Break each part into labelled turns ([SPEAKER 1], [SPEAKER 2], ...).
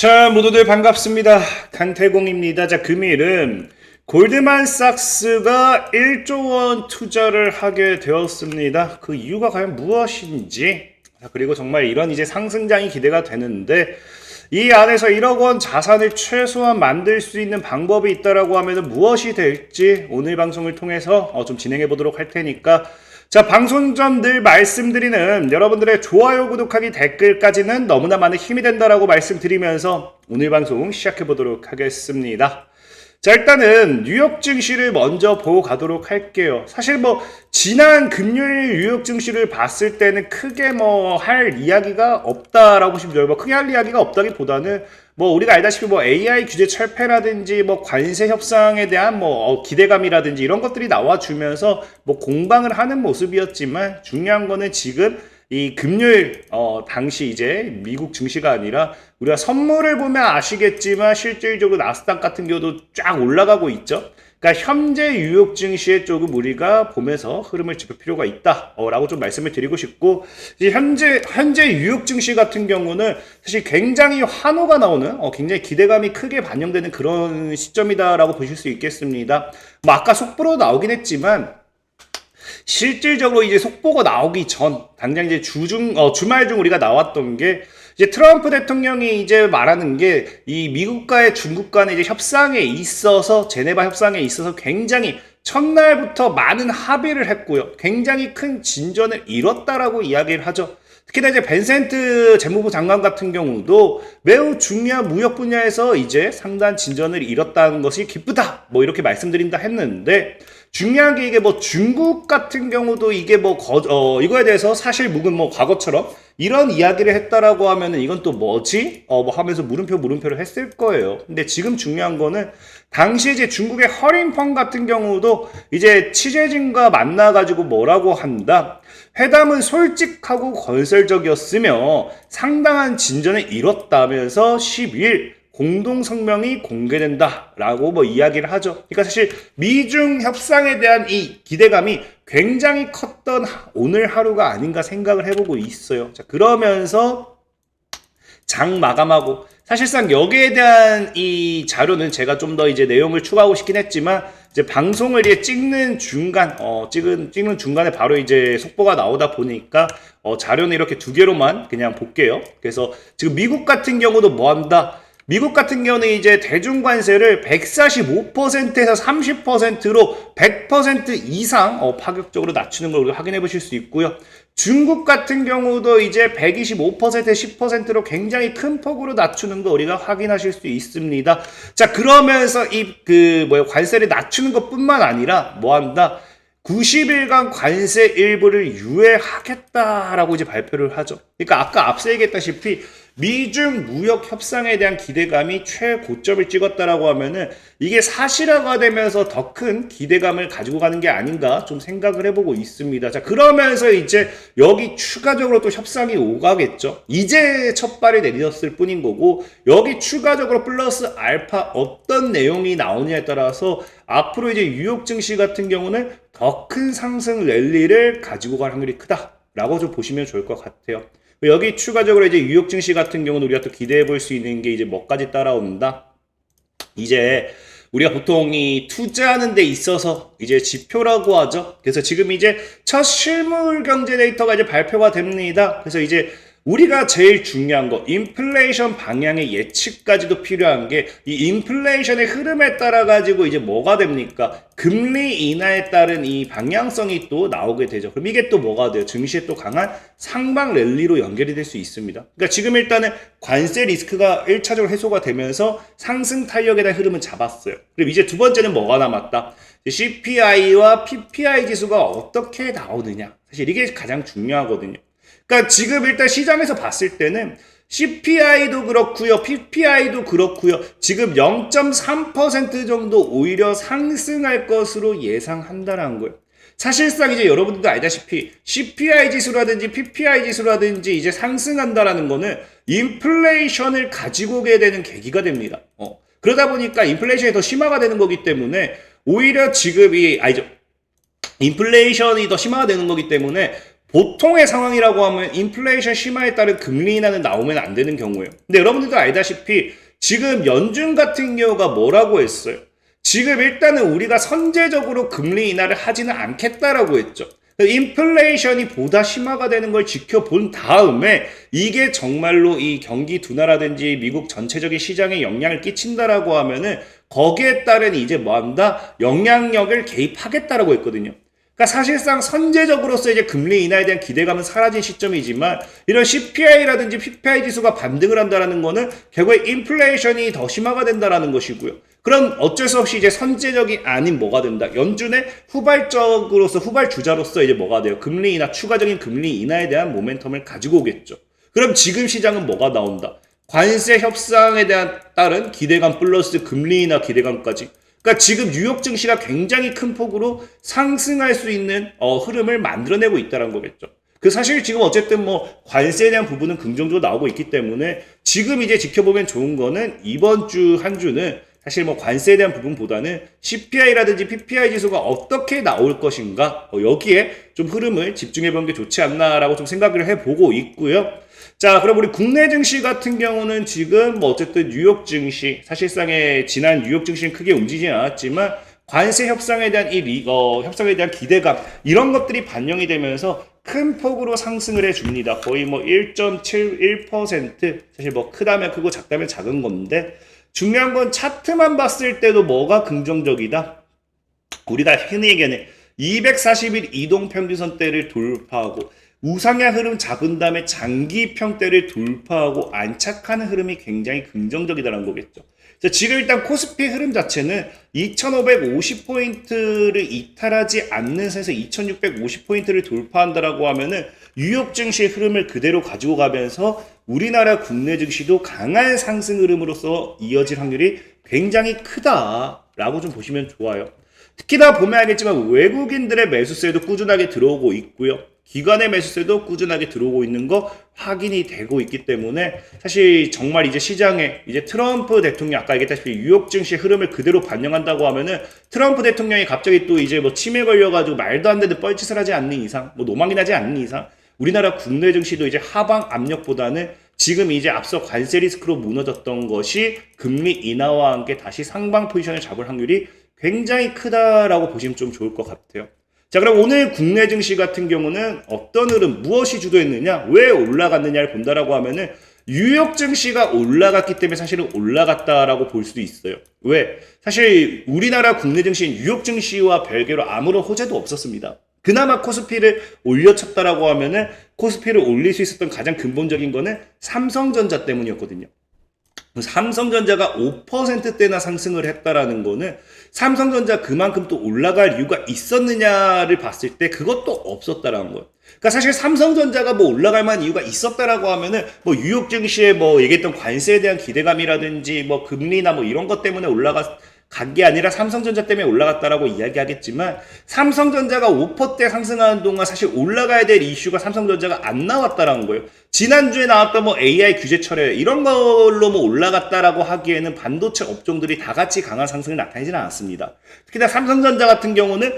[SPEAKER 1] 자, 모두들 반갑습니다. 강태공입니다. 자, 금일은 골드만삭스가 1조 원 투자를 하게 되었습니다. 그 이유가 과연 무엇인지, 자, 그리고 정말 이런 이제 상승장이 기대가 되는데, 이 안에서 1억 원 자산을 최소한 만들 수 있는 방법이 있다라고 하면 무엇이 될지 오늘 방송을 통해서 어, 좀 진행해 보도록 할 테니까 자, 방송 전 늘 말씀드리는 여러분들의 좋아요, 구독하기, 댓글까지는 너무나 많은 힘이 된다라고 말씀드리면서 오늘 방송 시작해 보도록 하겠습니다. 자, 일단은 뉴욕 증시를 먼저 보고 가도록 할게요. 사실 뭐, 지난 금요일 뉴욕 증시를 봤을 때는 크게 뭐, 할 이야기가 없다라고 싶어요. 뭐, 크게 할 이야기가 없다기 보다는 뭐, 우리가 알다시피 뭐, AI 규제 철폐라든지 뭐, 관세 협상에 대한 뭐, 어, 기대감이라든지 이런 것들이 나와주면서 뭐, 공방을 하는 모습이었지만 중요한 거는 지금 이 금요일 어 당시 이제 미국 증시가 아니라 우리가 선물을 보면 아시겠지만 실질적으로 나스닥 같은 경우도 쫙 올라가고 있죠. 그러니까 현재 뉴욕 증시에 조금 우리가 보면서 흐름을 짚을 필요가 있다라고 좀 말씀을 드리고 싶고 현재 현재 뉴욕 증시 같은 경우는 사실 굉장히 환호가 나오는 어, 굉장히 기대감이 크게 반영되는 그런 시점이다라고 보실 수 있겠습니다. 뭐 아까 속보로 나오긴 했지만 실질적으로 이제 속보가 나오기 전 당장 이제 주중 어, 주말 중 우리가 나왔던 게 이제 트럼프 대통령이 이제 말하는 게 이 미국과의 중국 간의 이제 협상에 있어서 제네바 협상에 있어서 굉장히 첫날부터 많은 합의를 했고요. 굉장히 큰 진전을 이뤘다라고 이야기를 하죠. 특히나 이제 벤센트 재무부 장관 같은 경우도 매우 중요한 무역 분야에서 이제 상당한 진전을 이뤘다는 것이 기쁘다. 뭐 이렇게 말씀드린다 했는데 중요한 게 이게 뭐 중국 같은 경우도 이게 뭐 거, 어, 이거에 대해서 사실 묵은 뭐 과거처럼 이런 이야기를 했다라고 하면은 이건 또 뭐지? 어, 뭐 하면서 물음표 물음표를 했을 거예요. 근데 지금 중요한 거는 당시 이제 중국의 허링펑 같은 경우도 이제 취재진과 만나가지고 뭐라고 한다. 회담은 솔직하고 건설적이었으며 상당한 진전을 이뤘다면서 12일 공동 성명이 공개된다라고 뭐 이야기를 하죠. 그러니까 사실 미중 협상에 대한 이 기대감이 굉장히 컸던 오늘 하루가 아닌가 생각을 해보고 있어요. 자, 그러면서 장 마감하고 사실상 여기에 대한 이 자료는 제가 좀 더 이제 내용을 추가하고 싶긴 했지만 이제 방송을 이제 찍는 중간 어 찍은 찍는 중간에 바로 이제 속보가 나오다 보니까 어 자료는 이렇게 두 개로만 그냥 볼게요. 그래서 지금 미국 같은 경우도 뭐 한다? 미국 같은 경우는 이제 대중관세를 145%에서 30%로 100% 이상 어, 파격적으로 낮추는 걸 우리가 확인해 보실 수 있고요. 중국 같은 경우도 이제 125%에 10%로 굉장히 큰 폭으로 낮추는 거 우리가 확인하실 수 있습니다. 자, 그러면서 이 그 뭐야 관세를 낮추는 것뿐만 아니라 뭐 한다? 90일간 관세 일부를 유예하겠다라고 이제 발표를 하죠. 그러니까 아까 앞서 얘기했다시피 미중 무역 협상에 대한 기대감이 최고점을 찍었다라고 하면은 이게 사실화가 되면서 더 큰 기대감을 가지고 가는 게 아닌가 좀 생각을 해보고 있습니다. 자, 그러면서 이제 여기 추가적으로 또 협상이 오가겠죠. 이제 첫 발을 내딛었을 뿐인 거고 여기 추가적으로 플러스 알파 어떤 내용이 나오냐에 따라서 앞으로 이제 뉴욕 증시 같은 경우는 더 큰 상승 랠리를 가지고 갈 확률이 크다라고 좀 보시면 좋을 것 같아요. 여기 추가적으로 이제 뉴욕 증시 같은 경우는 우리가 또 기대해 볼 수 있는 게 이제 뭐까지 따라온다. 이제 우리가 보통 이 투자하는 데 있어서 이제 지표라고 하죠. 그래서 지금 이제 첫 실물 경제 데이터가 이제 발표가 됩니다. 그래서 이제 우리가 제일 중요한 거 인플레이션 방향의 예측까지도 필요한 게 이 인플레이션의 흐름에 따라 가지고 이제 뭐가 됩니까? 금리 인하에 따른 이 방향성이 또 나오게 되죠. 그럼 이게 또 뭐가 돼요? 증시에 또 강한 상방 랠리로 연결이 될 수 있습니다. 그러니까 지금 일단은 관세 리스크가 1차적으로 해소가 되면서 상승 탄력에 대한 흐름은 잡았어요. 그리고 이제 두 번째는 뭐가 남았다? CPI와 PPI 지수가 어떻게 나오느냐. 사실 이게 가장 중요하거든요. 그러니까 지금 일단 시장에서 봤을 때는 CPI도 그렇고요, PPI도 그렇고요. 지금 0.3% 정도 오히려 상승할 것으로 예상한다는 거예요. 사실상 이제 여러분들도 알다시피 CPI 지수라든지 PPI 지수라든지 이제 상승한다라는 거는 인플레이션을 가지고 오게 되는 계기가 됩니다. 어. 그러다 보니까 인플레이션이 더 심화가 되는 거기 때문에 오히려 지금 이 아니죠. 인플레이션이 더 심화가 되는 거기 때문에 보통의 상황이라고 하면 인플레이션 심화에 따른 금리 인하는 나오면 안 되는 경우예요. 근데 여러분들도 알다시피 지금 연준 같은 경우가 뭐라고 했어요? 지금 일단은 우리가 선제적으로 금리 인하를 하지는 않겠다라고 했죠. 인플레이션이 보다 심화가 되는 걸 지켜본 다음에 이게 정말로 이 경기 둔화라든지 미국 전체적인 시장에 영향을 끼친다라고 하면은 거기에 따른 이제 뭐한다 영향력을 개입하겠다라고 했거든요. 그러니까 사실상 선제적으로서 이제 금리 인하에 대한 기대감은 사라진 시점이지만 이런 CPI라든지 PPI 지수가 반등을 한다라는 거는 결국에 인플레이션이 더 심화가 된다라는 것이고요. 그럼 어쩔 수 없이 이제 선제적이 아닌 뭐가 된다. 연준의 후발적으로서 후발 주자로서 이제 뭐가 돼요? 금리 인하 추가적인 금리 인하에 대한 모멘텀을 가지고 오겠죠. 그럼 지금 시장은 뭐가 나온다? 관세 협상에 대한 따른 기대감 플러스 금리 인하 기대감까지 그러니까 지금 뉴욕 증시가 굉장히 큰 폭으로 상승할 수 있는 어, 흐름을 만들어내고 있다는 거겠죠. 그 사실 지금 어쨌든 뭐 관세에 대한 부분은 긍정적으로 나오고 있기 때문에 지금 이제 지켜보면 좋은 거는 이번 주 한 주는 사실 뭐 관세에 대한 부분보다는 CPI라든지 PPI 지수가 어떻게 나올 것인가 어, 여기에 좀 흐름을 집중해 보는 게 좋지 않나라고 좀 생각을 해보고 있고요. 자, 그럼 우리 국내 증시 같은 경우는 지금 뭐 어쨌든 뉴욕 증시 사실상의 지난 뉴욕 증시는 크게 움직이지 않았지만 관세 협상에 대한 이 리, 어, 협상에 대한 기대감 이런 것들이 반영이 되면서 큰 폭으로 상승을 해줍니다. 거의 뭐 1.71% 사실 뭐 크다면 크고 작다면 작은 건데 중요한 건 차트만 봤을 때도 뭐가 긍정적이다. 우리가 흔히 얘기하는 240일 이동 평균선 대를 돌파하고 우상향 흐름 잡은 다음에 장기 평대를 돌파하고 안착하는 흐름이 굉장히 긍정적이다라는 거겠죠. 자, 지금 일단 코스피 흐름 자체는 2550포인트를 이탈하지 않는 선에서 2650포인트를 돌파한다라고 하면은 뉴욕 증시의 흐름을 그대로 가지고 가면서 우리나라 국내 증시도 강한 상승 흐름으로서 이어질 확률이 굉장히 크다라고 좀 보시면 좋아요. 특히나 보면 알겠지만 외국인들의 매수세도 꾸준하게 들어오고 있고요. 기관의 매수세도 꾸준하게 들어오고 있는 거 확인이 되고 있기 때문에 사실 정말 이제 시장에 이제 트럼프 대통령 아까 얘기했다시피 뉴욕 증시 흐름을 그대로 반영한다고 하면은 트럼프 대통령이 갑자기 또 이제 뭐 치매 걸려가지고 말도 안 되는 뻘짓을 하지 않는 이상 뭐 노망이 나지 않는 이상 우리나라 국내 증시도 이제 하방 압력보다는 지금 이제 앞서 관세 리스크로 무너졌던 것이 금리 인하와 함께 다시 상방 포지션을 잡을 확률이 굉장히 크다라고 보시면 좀 좋을 것 같아요. 자, 그럼 오늘 국내 증시 같은 경우는 어떤 흐름, 무엇이 주도했느냐, 왜 올라갔느냐를 본다라고 하면은 뉴욕 증시가 올라갔기 때문에 사실은 올라갔다라고 볼 수도 있어요. 왜? 사실 우리나라 국내 증시 뉴욕 증시와 별개로 아무런 호재도 없었습니다. 그나마 코스피를 올려쳤다라고 하면은 코스피를 올릴 수 있었던 가장 근본적인 거는 삼성전자 때문이었거든요. 삼성전자가 5%대나 상승을 했다라는 거는 삼성전자 그만큼 또 올라갈 이유가 있었느냐를 봤을 때 그것도 없었다라는 거예요. 그러니까 사실 삼성전자가 뭐 올라갈 만한 이유가 있었다라고 하면은 뭐 뉴욕 증시에 뭐 얘기했던 관세에 대한 기대감이라든지 뭐 금리나 뭐 이런 것 때문에 올라가 간게 아니라 삼성전자 때문에 올라갔다라고 이야기하겠지만 삼성전자가 5%대 상승하는 동안 사실 올라가야 될 이슈가 삼성전자가 안 나왔다라는 거예요. 지난주에 나왔던 뭐 AI 규제 철회 이런 걸로 뭐 올라갔다라고 하기에는 반도체 업종들이 다 같이 강한 상승을 나타내지는 않았습니다. 특히나 삼성전자 같은 경우는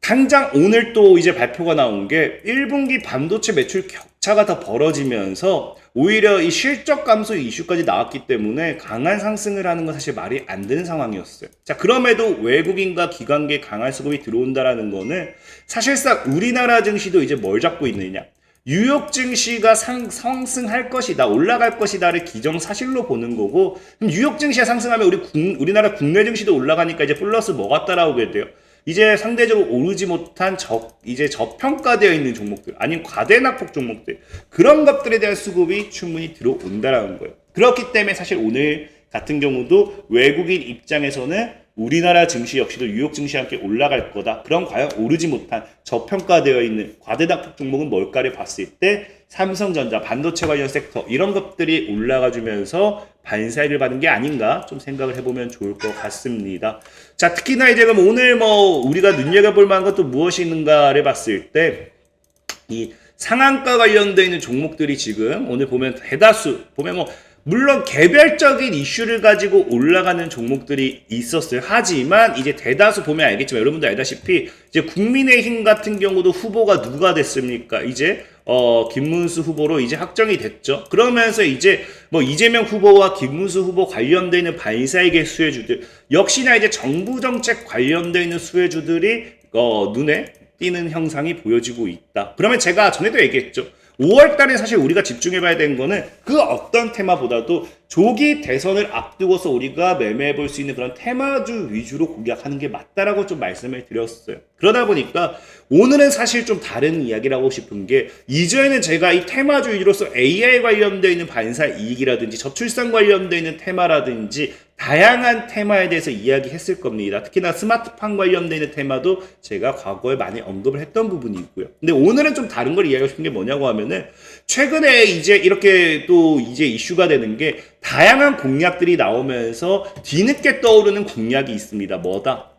[SPEAKER 1] 당장 오늘 또 이제 발표가 나온 게 1분기 반도체 매출 격차가 더 벌어지면서 오히려 이 실적 감소 이슈까지 나왔기 때문에 강한 상승을 하는 건 사실 말이 안 되는 상황이었어요. 자, 그럼에도 외국인과 기관계 강한 수급이 들어온다라는 거는 사실상 우리나라 증시도 이제 뭘 잡고 있느냐. 뉴욕 증시가 상, 상승할 것이다, 올라갈 것이다를 기정사실로 보는 거고, 그럼 뉴욕 증시가 상승하면 우리 국, 우리나라 국내 증시도 올라가니까 이제 플러스 뭐가 따라오게 돼요? 이제 상대적으로 오르지 못한 저, 이제 저평가되어 있는 종목들, 아니면 과대낙폭 종목들, 그런 것들에 대한 수급이 충분히 들어온다라는 거예요. 그렇기 때문에 사실 오늘 같은 경우도 외국인 입장에서는 우리나라 증시 역시도 뉴욕 증시와 함께 올라갈 거다. 그럼 과연 오르지 못한 저평가되어 있는 과대낙폭 종목은 뭘까를 봤을 때 삼성전자, 반도체 관련 섹터 이런 것들이 올라가 주면서 반사이를 받은 게 아닌가 좀 생각을 해보면 좋을 것 같습니다. 자, 특히나 이제 그럼 오늘 뭐 우리가 눈여겨볼 만한 것도 무엇이 있는가를 봤을 때 이 상한가 관련되어 있는 종목들이 지금 오늘 보면 대다수 보면 뭐 물론 개별적인 이슈를 가지고 올라가는 종목들이 있었어요. 하지만 이제 대다수 보면 알겠지만 여러분들 알다시피 이제 국민의힘 같은 경우도 후보가 누가 됐습니까? 이제 어 김문수 후보로 이제 확정이 됐죠. 그러면서 이제 뭐 이재명 후보와 김문수 후보 관련돼 있는 반사이계 수혜주들 역시나 이제 정부 정책 관련돼 있는 수혜주들이 어 눈에 띄는 형상이 보여지고 있다. 그러면 제가 전에도 얘기했죠. 5월 달에 사실 우리가 집중해 봐야 되는 거는 그 어떤 테마보다도 조기 대선을 앞두고서 우리가 매매해 볼 수 있는 그런 테마주 위주로 공략하는 게 맞다라고 좀 말씀을 드렸어요. 그러다 보니까 오늘은 사실 좀 다른 이야기를 하고 싶은 게 이전에는 제가 이 테마주 위주로서 AI 관련되어 있는 반사 이익이라든지 저출산 관련되어 있는 테마라든지 다양한 테마에 대해서 이야기했을 겁니다. 특히나 스마트팜 관련되어 있는 테마도 제가 과거에 많이 언급을 했던 부분이 있고요. 근데 오늘은 좀 다른 걸 이야기하고 싶은 게 뭐냐고 하면은 최근에 이제 이렇게 또 이제 이슈가 되는 게 다양한 공약들이 나오면서 뒤늦게 떠오르는 공약이 있습니다. 뭐다?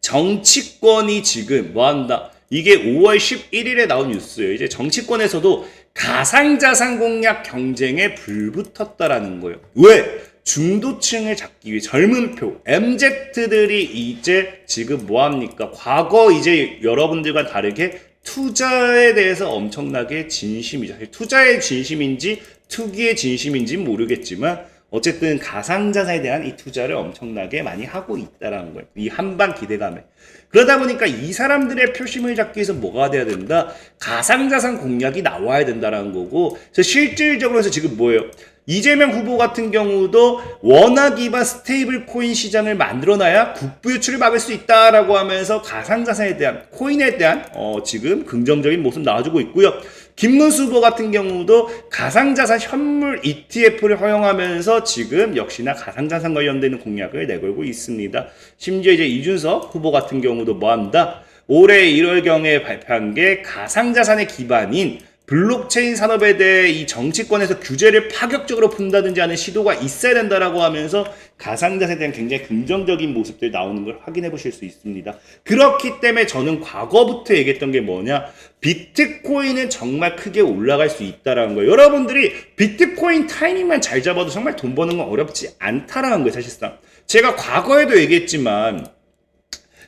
[SPEAKER 1] 정치권이 지금 뭐 한다? 이게 5월 11일에 나온 뉴스예요. 이제 정치권에서도 가상자산 공약 경쟁에 불붙었다라는 거예요. 왜? 중도층을 잡기 위해 젊은 표, MZ들이 이제 지금 뭐 합니까? 과거 이제 여러분들과 다르게 투자에 대해서 엄청나게 진심이죠. 투자의 진심인지 투기의 진심인지 모르겠지만 어쨌든 가상자산에 대한 이 투자를 엄청나게 많이 하고 있다라는 거예요. 이 한방 기대감에. 그러다 보니까 이 사람들의 표심을 잡기 위해서 뭐가 돼야 된다? 가상자산 공약이 나와야 된다라는 거고, 실질적으로 해서 지금 뭐예요? 이재명 후보 같은 경우도 원화 기반 스테이블 코인 시장을 만들어놔야 국부 유출을 막을 수 있다라고 하면서 가상자산에 대한 코인에 대한 어, 지금 긍정적인 모습 나와주고 있고요. 김문수 후보 같은 경우도 가상자산 현물 ETF를 허용하면서 지금 역시나 가상자산 관련되는 공약을 내걸고 있습니다. 심지어 이제 이준석 후보 같은 경우도 뭐한다? 올해 1월경에 발표한 게 가상자산의 기반인 블록체인 산업에 대해 이 정치권에서 규제를 파격적으로 푼다든지 하는 시도가 있어야 된다라고 하면서 가상자산에 대한 굉장히 긍정적인 모습들 나오는 걸 확인해 보실 수 있습니다. 그렇기 때문에 저는 과거부터 얘기했던 게 뭐냐? 비트코인은 정말 크게 올라갈 수 있다라는 거예요. 여러분들이 비트코인 타이밍만 잘 잡아도 정말 돈 버는 건 어렵지 않다라는 거예요, 사실상. 제가 과거에도 얘기했지만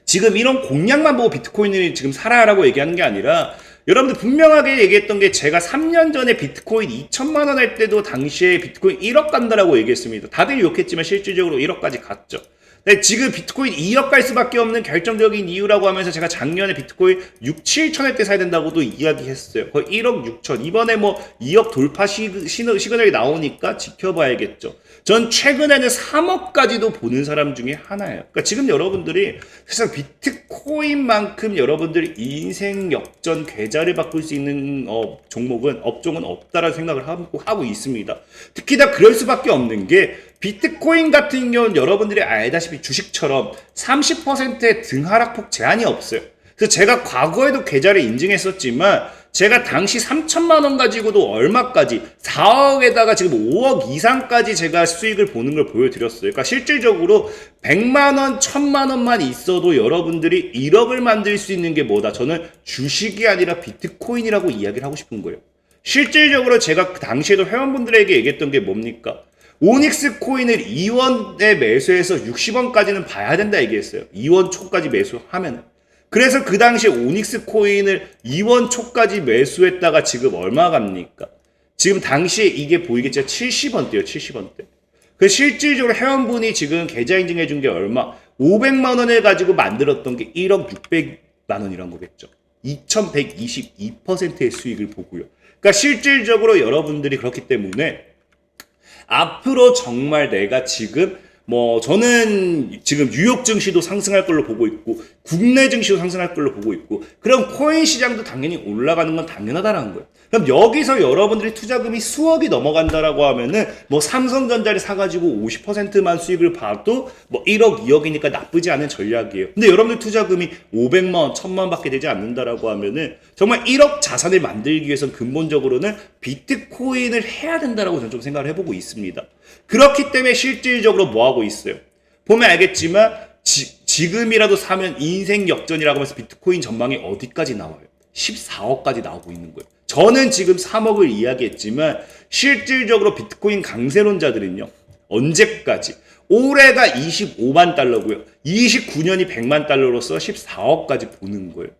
[SPEAKER 1] 지금 이런 공약만 보고 비트코인을 지금 살아라고 얘기하는 게 아니라 여러분들 분명하게 얘기했던 게 제가 3년 전에 비트코인 2천만 원 할 때도 당시에 비트코인 1억 간다라고 얘기했습니다. 다들 욕했지만 실질적으로 1억까지 갔죠. 근데 지금 비트코인 2억 갈 수밖에 없는 결정적인 이유라고 하면서 제가 작년에 비트코인 6, 7천에 때 사야 된다고도 이야기했어요. 거의 1억 6천. 이번에 뭐 2억 돌파 시, 시그널이 나오니까 지켜봐야겠죠. 전 최근에는 3억까지도 보는 사람 중에 하나예요. 그러니까 지금 여러분들이 사실 비트코인만큼 여러분들이 인생 역전 계좌를 바꿀 수 있는 어, 종목은 업종은 없다라는 생각을 하고, 하고 있습니다. 특히나 그럴 수밖에 없는 게 비트코인 같은 경우는 여러분들이 알다시피 주식처럼 30%의 등하락폭 제한이 없어요. 그래서 제가 과거에도 계좌를 인증했었지만 제가 당시 3천만 원 가지고도 얼마까지 4억에다가 지금 5억 이상까지 제가 수익을 보는 걸 보여드렸어요. 그러니까 실질적으로 100만 원, 1000만 원만 있어도 여러분들이 1억을 만들 수 있는 게 뭐다? 저는 주식이 아니라 비트코인이라고 이야기를 하고 싶은 거예요. 실질적으로 제가 그 당시에도 회원분들에게 얘기했던 게 뭡니까? 오닉스 코인을 2원에 매수해서 60원까지는 봐야 된다 얘기했어요. 2원 초까지 매수하면. 그래서 그 당시에 오닉스 코인을 2원 초까지 매수했다가 지금 얼마 갑니까? 지금 당시에 이게 보이겠죠? 70원대요, 70원대. 그 실질적으로 회원분이 지금 계좌 인증해 준 게 얼마? 500만 원을 가지고 만들었던 게 1억 600만 원이란 거겠죠. 2122%의 수익을 보고요. 그러니까 실질적으로 여러분들이 그렇기 때문에 앞으로 정말 내가 지금 뭐 저는 지금 뉴욕 증시도 상승할 걸로 보고 있고 국내 증시도 상승할 걸로 보고 있고 그럼 코인 시장도 당연히 올라가는 건 당연하다라는 거예요. 그럼 여기서 여러분들이 투자금이 수억이 넘어간다라고 하면은 뭐 삼성전자를 사가지고 50%만 수익을 봐도 뭐 1억, 2억이니까 나쁘지 않은 전략이에요. 근데 여러분들 투자금이 500만 원, 1000만 원밖에 되지 않는다라고 하면은 정말 1억 자산을 만들기 위해서는 근본적으로는 비트코인을 해야 된다라고 저는 좀 생각을 해보고 있습니다. 그렇기 때문에 실질적으로 뭐 하고 있어요? 보면 알겠지만 지, 지금이라도 사면 인생 역전이라고 하면서 비트코인 전망이 어디까지 나와요? 14억까지 나오고 있는 거예요. 저는 지금 3억을 이야기했지만 실질적으로 비트코인 강세론자들은요. 언제까지? 올해가 25만 달러고요. 29년이 100만 달러로서 14억까지 보는 거예요.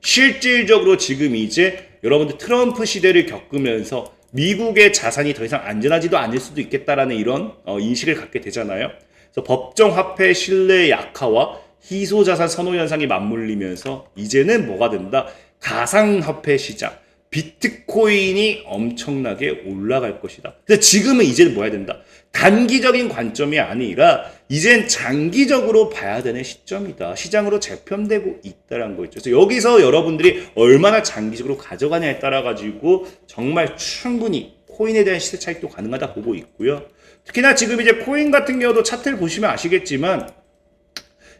[SPEAKER 1] 실질적으로 지금 이제 여러분들 트럼프 시대를 겪으면서 미국의 자산이 더 이상 안전하지도 않을 수도 있겠다라는 이런 어, 인식을 갖게 되잖아요. 그래서 법정 화폐 신뢰 약화와 희소 자산 선호 현상이 맞물리면서 이제는 뭐가 된다? 가상 화폐 시장, 비트코인이 엄청나게 올라갈 것이다. 그래서 지금은 이제는 뭐 해야 된다? 단기적인 관점이 아니라 이젠 장기적으로 봐야 되는 시점이다. 시장으로 재편되고 있다는 거죠. 그래서 여기서 여러분들이 얼마나 장기적으로 가져가냐에 따라 가지고 정말 충분히 코인에 대한 시세 차익도 가능하다 보고 있고요. 특히나 지금 이제 코인 같은 경우도 차트를 보시면 아시겠지만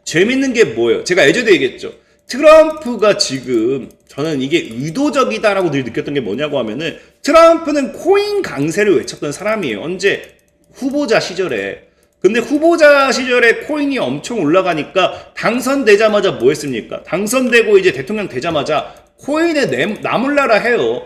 [SPEAKER 1] 재밌는 게 뭐예요? 제가 예전에 얘기했죠. 트럼프가 지금 저는 이게 의도적이다라고 늘 느꼈던 게 뭐냐고 하면은 트럼프는 코인 강세를 외쳤던 사람이에요. 언제 후보자 시절에. 근데 후보자 시절에 코인이 엄청 올라가니까 당선되자마자 뭐 했습니까? 당선되고 이제 대통령 되자마자 코인에 내, 나물라라 해요.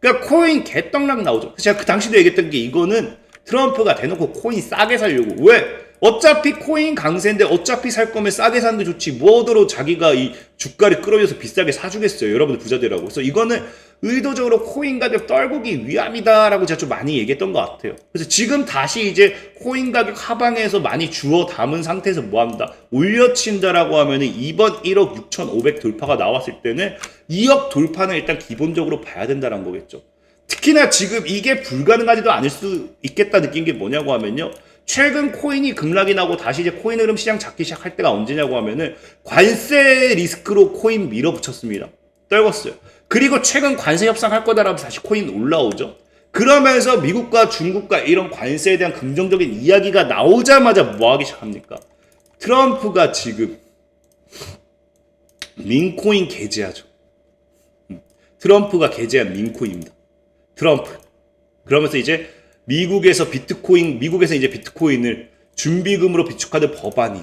[SPEAKER 1] 그러니까 코인 개떡락 나오죠. 제가 그 당시도 얘기했던 게 이거는 트럼프가 대놓고 코인 싸게 살려고. 왜? 어차피 코인 강세인데 어차피 살 거면 싸게 사는 게 좋지. 뭐더러 자기가 이 주가를 끌어올려서 비싸게 사주겠어요. 여러분들 부자들하고. 그래서 이거는 의도적으로 코인 가격 떨구기 위함이다라고 제가 좀 많이 얘기했던 것 같아요. 그래서 지금 다시 이제 코인 가격 하방에서 많이 주워 담은 상태에서 뭐 한다? 올려친다라고 하면은 이번 1억 6,500 돌파가 나왔을 때는 2억 돌파는 일단 기본적으로 봐야 된다는 거겠죠. 특히나 지금 이게 불가능하지도 않을 수 있겠다 느낀 게 뭐냐고 하면요. 최근 코인이 급락이 나고 다시 이제 코인 흐름 시장 잡기 시작할 때가 언제냐고 하면은 관세 리스크로 코인 밀어붙였습니다. 떨궜어요. 그리고 최근 관세 협상할 거다라고 다시 코인 올라오죠. 그러면서 미국과 중국과 이런 관세에 대한 긍정적인 이야기가 나오자마자 뭐 하기 시작합니까? 트럼프가 지금 민코인 게재하죠. 음. 트럼프가 게재한 민코인입니다. 트럼프. 그러면서 이제 미국에서 비트코인, 미국에서 이제 비트코인을 준비금으로 비축하는 법안이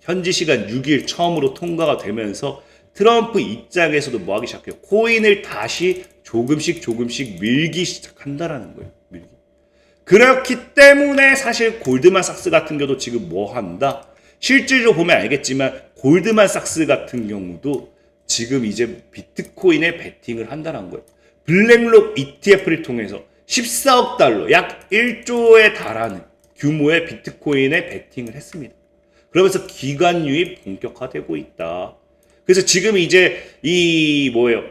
[SPEAKER 1] 현지 시간 6일 처음으로 통과가 되면서 트럼프 입장에서도 뭐 하기 시작해요? 코인을 다시 조금씩 조금씩 밀기 시작한다라는 거예요. 밀기. 그렇기 때문에 사실 골드만삭스 같은 경우도 지금 뭐 한다? 실질적으로 보면 알겠지만 골드만삭스 같은 경우도 지금 이제 비트코인에 베팅을 한다는 거예요. 블랙록 ETF를 통해서 14억 달러, 약 1조에 달하는 규모의 비트코인에 베팅을 했습니다. 그러면서 기관 유입 본격화되고 있다. 그래서 지금 이제 이 뭐예요?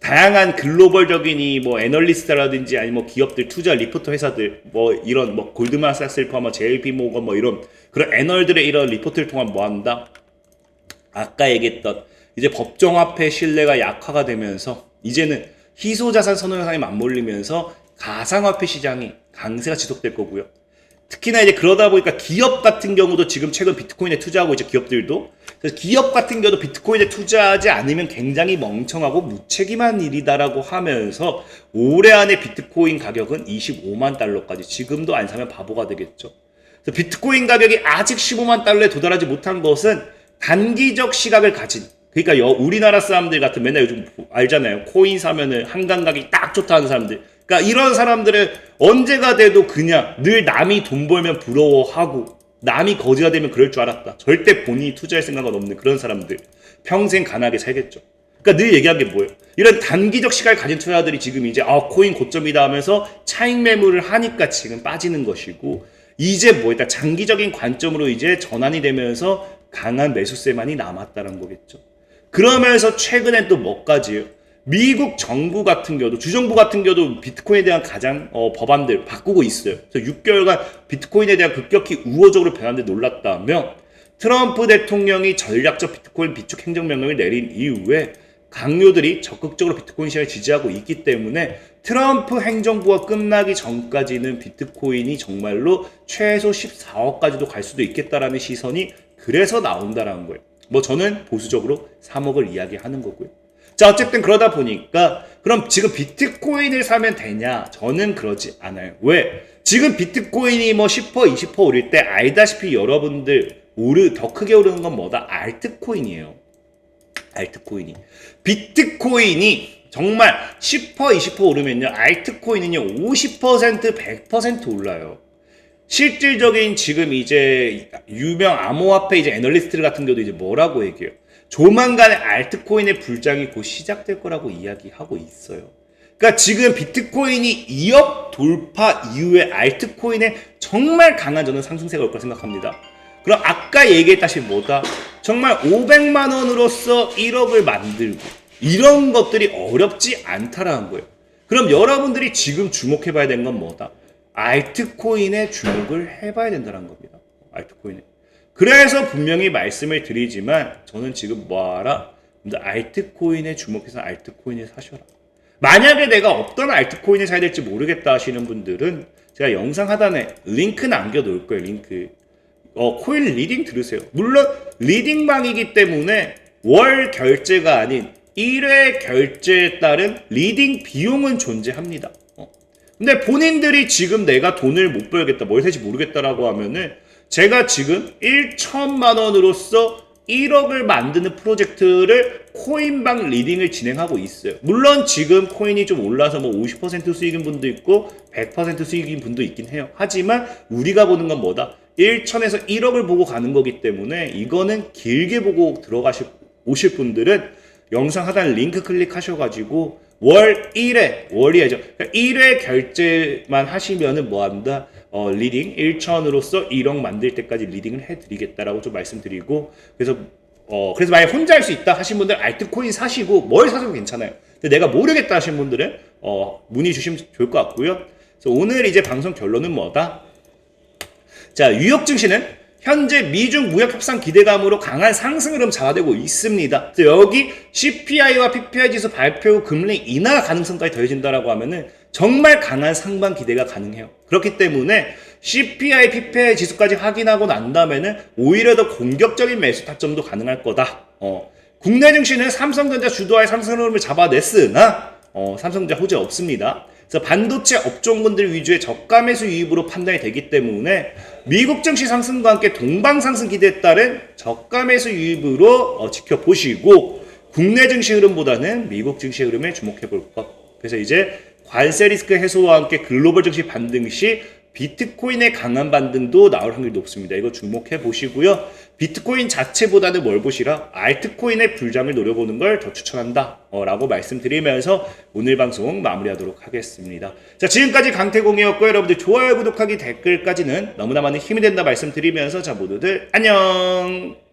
[SPEAKER 1] 다양한 글로벌적인 이 뭐 애널리스트라든지 아니 뭐 기업들 투자 리포터 회사들 뭐 이런 뭐 골드만삭스를 포함한 JP 모건 뭐 이런 그런 애널들의 이런 리포트를 통한 뭐 한다? 아까 얘기했던 이제 법정 화폐 신뢰가 약화가 되면서 이제는 희소자산 선호 현상이 맞물리면서 가상화폐 시장이 강세가 지속될 거고요. 특히나 이제 그러다 보니까 기업 같은 경우도 지금 최근 비트코인에 투자하고 있죠. 기업들도. 그래서 기업 같은 경우도 비트코인에 투자하지 않으면 굉장히 멍청하고 무책임한 일이다라고 하면서 올해 안에 비트코인 가격은 25만 달러까지 지금도 안 사면 바보가 되겠죠. 그래서 비트코인 가격이 아직 15만 달러에 도달하지 못한 것은 단기적 시각을 가진 그러니까 여, 우리나라 사람들 같은 맨날 요즘 알잖아요. 코인 사면은 한강 가격이 딱 좋다 하는 사람들. 그러니까 이런 사람들은 언제가 돼도 그냥 늘 남이 돈 벌면 부러워하고 남이 거지가 되면 그럴 줄 알았다. 절대 본인이 투자할 생각은 없는 그런 사람들. 평생 가난하게 살겠죠. 그러니까 늘 얘기한 게 뭐예요? 이런 단기적 시간을 가진 투자들이 지금 이제 아 코인 고점이다 하면서 차익 매물을 하니까 지금 빠지는 것이고 이제 뭐 일단 장기적인 관점으로 이제 전환이 되면서 강한 매수세만이 남았다는 거겠죠. 그러면서 최근엔 또 뭐까지요? 미국 정부 같은 경우도 주정부 같은 경우도 비트코인에 대한 가장 어, 법안들 바꾸고 있어요. 그래서 6개월간 비트코인에 대한 급격히 우호적으로 변하는데 놀랐다며 트럼프 대통령이 전략적 비트코인 비축 행정 명령을 내린 이후에 강요들이 적극적으로 비트코인 시장을 지지하고 있기 때문에 트럼프 행정부가 끝나기 전까지는 비트코인이 정말로 최소 14억까지도 갈 수도 있겠다라는 시선이 그래서 나온다라는 거예요. 뭐 저는 보수적으로 3억을 이야기하는 거고요. 자, 어쨌든 그러다 보니까 그럼 지금 비트코인을 사면 되냐? 저는 그러지 않아요. 왜? 지금 비트코인이 뭐 10% 20% 오를 때 알다시피 여러분들 오르 더 크게 오르는 건 뭐다? 알트코인이에요. 알트코인이 비트코인이 정말 10% 20% 오르면요 알트코인은요 50% 100% 올라요. 실질적인 지금 이제 유명 암호화폐 이제 애널리스트 같은 경우도 이제 뭐라고 얘기해요. 조만간에 알트코인의 불장이 곧 시작될 거라고 이야기하고 있어요. 그러니까 지금 비트코인이 2억 돌파 이후에 알트코인에 정말 강한 저는 상승세가 올 거라 생각합니다. 그럼 아까 얘기했다시피 뭐다? 정말 500만 원으로서 1억을 만들고 이런 것들이 어렵지 않다라는 거예요. 그럼 여러분들이 지금 주목해 봐야 되는 건 뭐다? 알트코인에 주목을 해봐야 된다는 겁니다. 알트코인에. 그래서 분명히 말씀을 드리지만 저는 지금 뭐하라? 알트코인에 주목해서 알트코인을 사셔라. 만약에 내가 어떤 알트코인을 사야 될지 모르겠다 하시는 분들은 제가 영상 하단에 링크 남겨놓을 거예요. 링크. 어, 코인 리딩 들으세요. 물론 리딩방이기 때문에 월 결제가 아닌 1회 결제에 따른 리딩 비용은 존재합니다. 어. 근데 본인들이 지금 내가 돈을 못 벌겠다, 뭘 살지 모르겠다라고 하면은 제가 지금 1천만 원으로서 1억을 만드는 프로젝트를 코인방 리딩을 진행하고 있어요. 물론 지금 코인이 좀 올라서 뭐 50% 수익인 분도 있고 100% 수익인 분도 있긴 해요. 하지만 우리가 보는 건 뭐다? 1천에서 1억을 보고 가는 거기 때문에 이거는 길게 보고 들어가실 오실 분들은 영상 하단 링크 클릭하셔가지고 월 1회 월이죠. 그러니까 1회 결제만 하시면은 뭐 한다? 어, 리딩 1천으로서 1억 만들 때까지 리딩을 해드리겠다라고 좀 말씀드리고 그래서 어 그래서 만약 혼자 할 수 있다 하신 분들 알트코인 사시고 뭘 사셔도 괜찮아요. 근데 내가 모르겠다 하신 분들은 어 문의 주시면 좋을 것 같고요. 그래서 오늘 이제 방송 결론은 뭐다? 자, 뉴욕 증시는 현재 미중 무역 협상 기대감으로 강한 상승 흐름 자화되고 있습니다. 여기 CPI와 PPI 지수 발표 후 금리 인하 가능성까지 더해진다라고 하면은 정말 강한 상방 기대가 가능해요. 그렇기 때문에 CPI, PPI 지수까지 확인하고 난 다음에는 오히려 더 공격적인 매수 타점도 가능할 거다. 어, 국내 증시는 삼성전자 주도하에 상승 흐름을 잡아냈으나 어, 삼성전자 호재 없습니다. 그래서 반도체 업종군들 위주의 저가 매수 유입으로 판단이 되기 때문에 미국 증시 상승과 함께 동방 상승 기대에 따른 저가 매수 유입으로 어, 지켜보시고 국내 증시 흐름보다는 미국 증시 흐름에 주목해 볼 것. 그래서 이제 관세 리스크 해소와 함께 글로벌 증시 반등 시 비트코인의 강한 반등도 나올 확률이 높습니다. 이거 주목해 보시고요. 비트코인 자체보다는 뭘 보시라? 알트코인의 불장을 노려보는 걸 더 추천한다. 어, 라고 말씀드리면서 오늘 방송 마무리하도록 하겠습니다. 자, 지금까지 강태공이었고 여러분들 좋아요, 구독하기, 댓글까지는 너무나 많은 힘이 된다 말씀드리면서 자, 모두들 안녕!